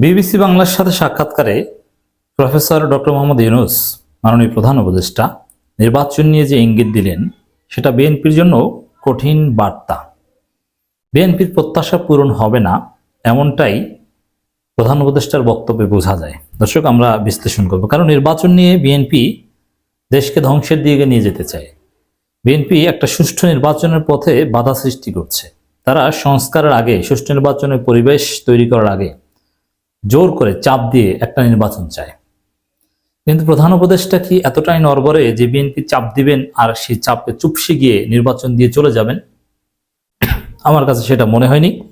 BBC বাংলার সাথে সাক্ষাৎকারে প্রফেসর ডক্টর মোহাম্মদ ইউনুস, মাননীয় প্রধান উপদেষ্টা, নির্বাচন নিয়ে যে ইঙ্গিত দিলেন, সেটা বিএনপির জন্য কঠিন বার্তা। বিএনপির প্রত্যাশা পূরণ হবে না, এমনটাই প্রধান উপদেষ্টার বক্তব্যে বোঝা যায়। দর্শক, আমরা বিশ্লেষণ করব। কারণ নির্বাচন নিয়ে বিএনপি দেশকে ধ্বংসের দিকে নিয়ে যেতে চায়। বিএনপি একটা সুষ্ঠু নির্বাচনের পথে বাধা সৃষ্টি করছে। তারা সংস্কারের আগে, সুষ্ঠু নির্বাচনের পরিবেশ তৈরি করার আগে জোর করে চাপ দিয়ে একটা নির্বাচন চায়। কিন্তু প্রধান উপদেষ্টা কি এতটাই নরবরে যে বিএনপি চাপ দিবেন আর সেই চাপে চুপসে গিয়ে নির্বাচন দিয়ে চলে যাবেন? আমার কাছে সেটা মনে হয়নি।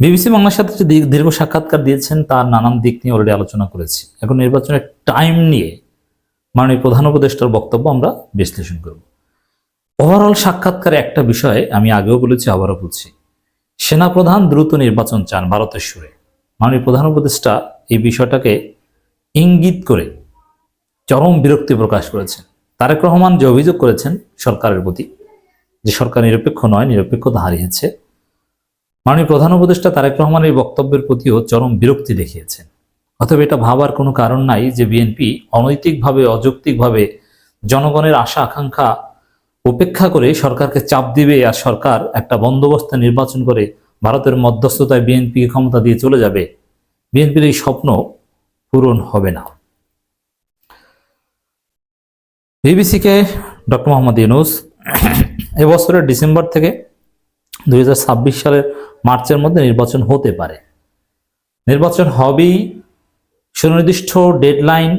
বিবিসি বাংলার সাথে যে দীর্ঘ সাক্ষাৎকার দিয়েছেন তার নানান দিক নিয়ে অলরেডি আলোচনা করেছি। এখন নির্বাচনের টাইম নিয়ে মাননীয় প্রধান উপদেষ্টার বক্তব্য আমরা বিশ্লেষণ করব। ওভারঅল সাক্ষাৎকারে একটা বিষয় আমি আগেও বলেছি, আবারও বলছি। সেনাপ্রধান দ্রুত নির্বাচন চান ভারতের সুরে। মাননীয় প্রধান উপদেষ্টা এই বিষয়টাকে ইঙ্গিত করে চরম বিরক্তি প্রকাশ করেছেন। তারেক রহমান যে অভিযোগ করেছেন সরকারের প্রতি, যে সরকার নিরপেক্ষ নয় নিরপেক্ষতা হারিয়েছে মাননীয় প্রধান উপদেষ্টা তারেক রহমানের এই বক্তব্যের প্রতিও চরম বিরক্তি দেখিয়েছেন। অথবা এটা ভাবার কোনো কারণ নাই যে বিএনপি অনৈতিকভাবে, অযৌক্তিকভাবে জনগণের আশা, আকাঙ্ক্ষা উপেক্ষা করে সরকারকে চাপ দিবে আর সরকার একটা বন্দোবস্ত নির্বাচন করে ভারতের মধ্যস্থতায় বিএনপিকে ক্ষমতা দিয়ে চলে যাবে, বিএনপির এই স্বপ্ন পূরণ হবে না। বিবিসিকে ডক্টর মোহাম্মদ ইউনুস এবছরের ডিসেম্বর থেকে দুই হাজার ছাব্বিশ সালের মার্চের মধ্যে নির্বাচন হতে পারে। নির্বাচন হবেই, সুনির্দিষ্ট ডেডলাইন,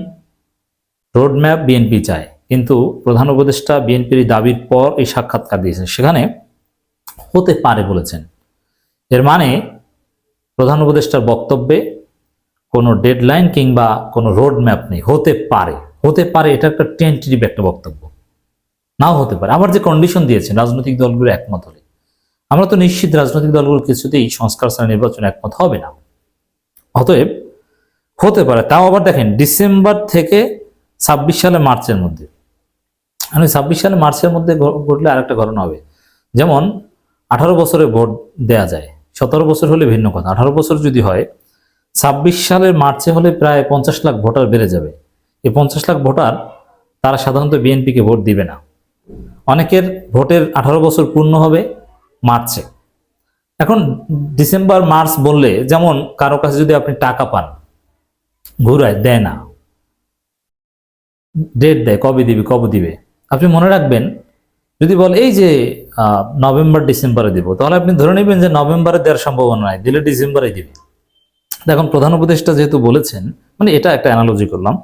রোডম্যাপ বিএনপি চায়। কিন্তু প্রধান উপদেষ্টা বিএনপির দাবির পর এই সাক্ষাৎকার দিয়েছেন। সেখানে হতে পারে বলেছেন। এর মানে প্রধান উপদেষ্টার বক্তব্যে কোনো ডেডলাইন কিংবা কোনো রোড ম্যাপ নেই। হতে পারে। হতে পারে, এটা একটা টেন্টেটিভ একটা বক্তব্য। নাও হতে পারে। আবার যে কন্ডিশন দিয়েছেন, রাজনৈতিক দলগুলো একমত হলে। আমরা তো নিশ্চিত রাজনৈতিক দলগুলো কিছুতেই সংস্কার ছাড়া নির্বাচন একমত হবে না। অতএব হতে পারে। তাও আবার দেখেন, ডিসেম্বর থেকে ছাব্বিশ সালে মার্চের মধ্যে। মানে ছাব্বিশ সালে মার্চের মধ্যে ঘটলে আরেকটা ঘটনা হবে। যেমন আঠারো বছরে ভোট দেয়া যায়। সতেরো বছর হলে ভিন্ন কথা। আঠারো বছর যদি হয়, ছাব্বিশ সালের মার্চে হলে প্রায় পঞ্চাশ লাখ ভোটার বেড়ে যাবে। এই পঞ্চাশ লাখ ভোটার তারা সাধারণত বিএনপিকে ভোট দিবে না। অনেকের ভোটের আঠারো বছর পূর্ণ হবে মার্চে। এখন ডিসেম্বর, মার্চ বললে যেমন কারও কাছে যদি আপনি টাকা পান, ঘুরায়, দেয় না ডেট দেয়, কবে দিবে কবে দিবে, আপনি মনে রাখবেন যদি বলে, এই যে নভেম্বর, ডিসেম্বরে দিব, তাহলে আপনি ধরে নেবেন যে নভেম্বরে দেওয়ার সম্ভাবনা নাই, দিলে ডিসেম্বরে দিবে। দেখুন, প্রধান উপদেষ্টা যেহেতু বলেছেন মানে এটা একটা অ্যানালজি করলাম,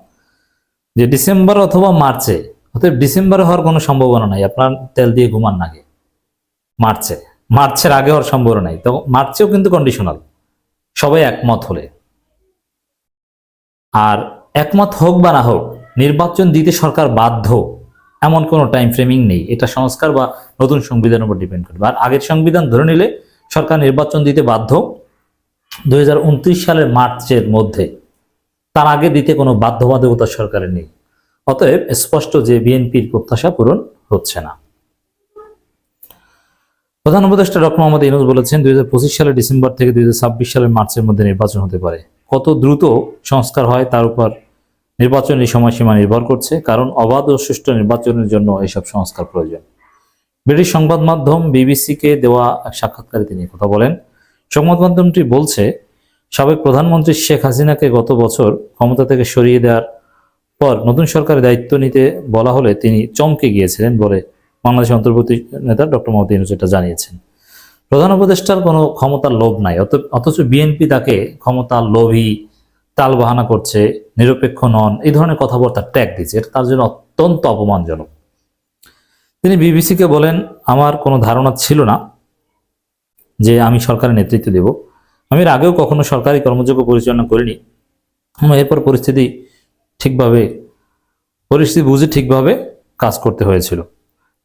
যে ডিসেম্বর অথবা মার্চে, অতএব ডিসেম্বরে হওয়ার কোনো সম্ভাবনা নাই, আপনার তেল দিয়ে ঘুমান নাগে মার্চে। মার্চের আগে হওয়ার সম্ভাবনা নাই, তো মার্চেও কিন্তু কন্ডিশনাল সবাই একমত হলে। আর একমত হোক বা না হোক, নির্বাচন দিতে সরকার বাধ্য এমন কোনো টাইম ফ্রেমিং নেই। এটা সংস্কার বা নতুন সংবিধানের উপর ডিপেন্ড করবে। আর আগের সংবিধান ধরে নিলে সরকার নির্বাচন দিতে বাধ্য। দুই হাজার উনত্রিশ সালের মার্চের মধ্যে তার আগে দিতে কোনো বাধ্যবাধকতা সরকারের নেই। অতএব স্পষ্ট যে বিএনপির প্রত্যাশা পূরণ হচ্ছে না। প্রধান উপদেষ্টা ডক্টর মোহাম্মদ ইউনুস বলেছেন, দুই হাজার পঁচিশ সালের ডিসেম্বর থেকে দুই হাজার ছাব্বিশ সালের মার্চের মধ্যে নির্বাচন হতে পারে। কত দ্রুত সংস্কার হয় তার উপর নির্বাচনী সময়সীমা নির্ভর করছে, কারণ অবাধ ও সুষ্ঠু নির্বাচনের জন্য এসব সংস্কার প্রয়োজন। ব্রিটিশ সংবাদ মাধ্যম বিবিসিকে দেওয়া সাক্ষাৎকারে তিনি কথা বলেন, সংবাদ মাধ্যমটি বলছে, সাবেক প্রধানমন্ত্রী শেখ হাসিনাকে গত বছর ক্ষমতা থেকে সরিয়ে দেওয়ার পর নতুন সরকারের দায়িত্ব নিতে বলা হলে তিনি চমকে গিয়েছিলেন বলে বাংলাদেশ অন্তর্বর্তী নেতা ডক্টর মোহাম্মদ ইউনুস এটা জানিয়েছেন। প্রধান উপদেষ্টার কোনো ক্ষমতার লোভ নাই অথচ বিএনপি তাকে ক্ষমতার লোভী তাল বাহানা করছে, নিরপেক্ষ নন, এই ধরনের কথাবার্তা ট্যাগ দিচ্ছে এটা তার জন্য অত্যন্ত অপমানজনক। তিনি বিবিসিকে বলেন, আমার কোনো ধারণা ছিল না যে আমি সরকারের নেতৃত্ব দেব। আমি এর আগেও কখনো সরকারি কর্মযোগ্য পরিচালনা করিনি। এরপর পরিস্থিতি ঠিকভাবে, পরিস্থিতি বুঝে ঠিকভাবে কাজ করতে হয়েছিল।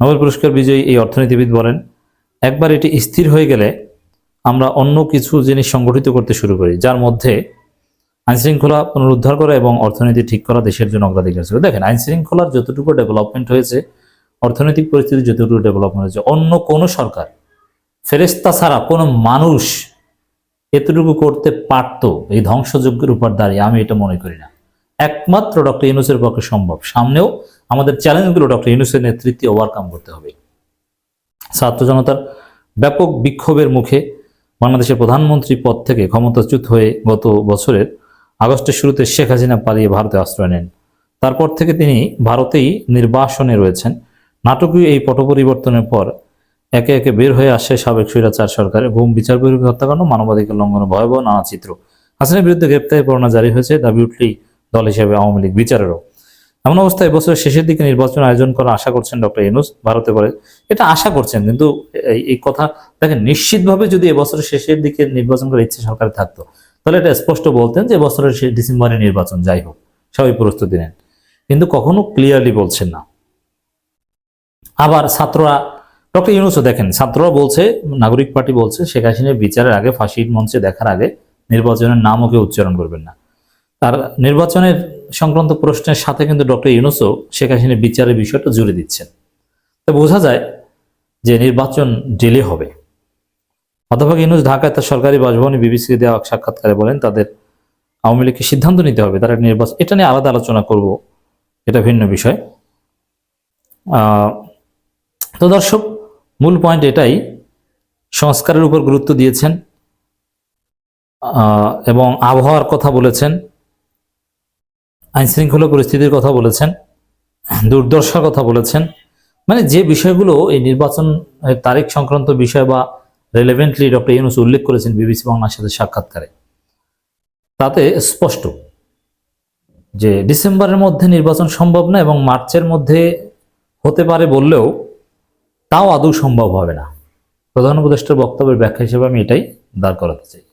নোবেল পুরস্কার বিজয়ী এই অর্থনীতিবিদ বলেন, একবার এটি স্থির হয়ে গেলে আমরা অন্য কিছু জিনিস সংগঠিত করতে শুরু করি, যার মধ্যে আইনশৃঙ্খলা পুনরুদ্ধার করা এবং অর্থনীতি ঠিক করা দেশের জন্য অগ্রাধিকার ছিল দেখেন আইন আইনশৃঙ্খলার যতটুকু ডেভেলপমেন্ট হয়েছে, অর্থনৈতিক পরিস্থিতি যতটুকু ডেভেলপমেন্ট হয়েছে, অন্য কোনো সরকার ফেরেস্তা ছাড়া কোনো মানুষ এতটুকু করতে পারতো, এই ধ্বংসযজ্ঞের উপর দাঁড়িয়ে, আমি এটা মনে করি না। একমাত্র ডক্টর ইউনুসের পক্ষে সম্ভব। সামনেও আমাদের চ্যালেঞ্জগুলো ডক্টর ইউনুসের নেতৃত্বে ওভারকাম করতে হবে। ছাত্র জনতার ব্যাপক বিক্ষোভের মুখে বাংলাদেশের প্রধানমন্ত্রী পদ থেকে ক্ষমতাচ্যুত হয়ে গত বছরের আগস্টের শুরুতে শেখ হাসিনা পালিয়ে ভারতে আশ্রয় নেন। তারপর থেকে তিনি ভারতেই নির্বাসনে রয়েছেন। নাটকীয় এই পট পরিবর্তনের পর একে একে বের হয়ে আসে সাবেক স্বৈরাচার সরকারের গুম বিচার বিরোধী হত্যাকাণ্ড, মানবাধিকার লঙ্ঘনের ভয়াবহ নানা চিত্র হাসিনার বিরুদ্ধে গ্রেপ্তারি পরোয়ানা জারি হয়েছে দাবি উঠলেই দল হিসেবে আওয়ামী লীগ বিচারেরও। এমন অবস্থায় বছরের শেষের দিকে নির্বাচন আয়োজন করা আশা করছেন ডক্টর ইউনুস ভারতে বলে এটা আশা করছেন, কিন্তু এই- কথা দেখেন, নিশ্চিতভাবে যদি এবছরের শেষের দিকে নির্বাচন করার ইচ্ছে সরকার থাকতো তাহলে এটা স্পষ্ট বলতেন যে বছরের ডিসেম্বরে নির্বাচন, যাই হোক, সবাই প্রস্তুতি নেন। কিন্তু কখনো ক্লিয়ারলি বলছেন না। আবার ছাত্ররা, ডক্টর ইউনুসও দেখেন, ছাত্ররা বলছে, নাগরিক পার্টি বলছে, শেখ হাসিনার বিচারের আগে ফাঁসির মঞ্চে দেখার আগে নির্বাচনের নামও কেউ উচ্চারণ করবেন না। তার নির্বাচনের সংক্রান্ত প্রশ্নের সাথে কিন্তু ডক্টর ইউনুসও শেখ হাসিনার বিচারের বিষয়টা জুড়ে দিচ্ছেন। তো বোঝা যায় যে নির্বাচন ডিলে হবে। অধ্যাপক ইউনুস ঢাকায় তার সরকারি বাসভবনে বিবিসিকে দেওয়া এক সাক্ষাৎকারে বলেন, তাদের আওয়ামী লীগকে সিদ্ধান্ত নিতে হবে, তারা নির্বাচন, এটা নিয়ে আলাদা আলোচনা করব, এটা ভিন্ন বিষয়। তো দর্শক, মূল পয়েন্ট এটাই, সংস্কারের উপর গুরুত্ব দিয়েছেন এবং আবহাওয়ার কথা বলেছেন আইন শৃঙ্খলা পরিস্থিতির কথা বলেছেন, দুর্দশার কথা বলেছেন। মানে যে বিষয়গুলো এই নির্বাচন, তারিখ সংক্রান্ত বিষয় বা রেলেভেন্টলি ডক্টর ইউনুস উল্লেখ করেছেন বিবিসি বাংলার সাথে সাক্ষাৎকারে। তাতে স্পষ্ট যে ডিসেম্বরের মধ্যে নির্বাচন সম্ভব না এবং মার্চের মধ্যে হতে পারে বললেও তাও আদৌ সম্ভব হবে না। প্রধান উপদেষ্টার বক্তব্যের ব্যাখ্যা হিসেবে আমি এটাই দাঁড় করাতে চাই।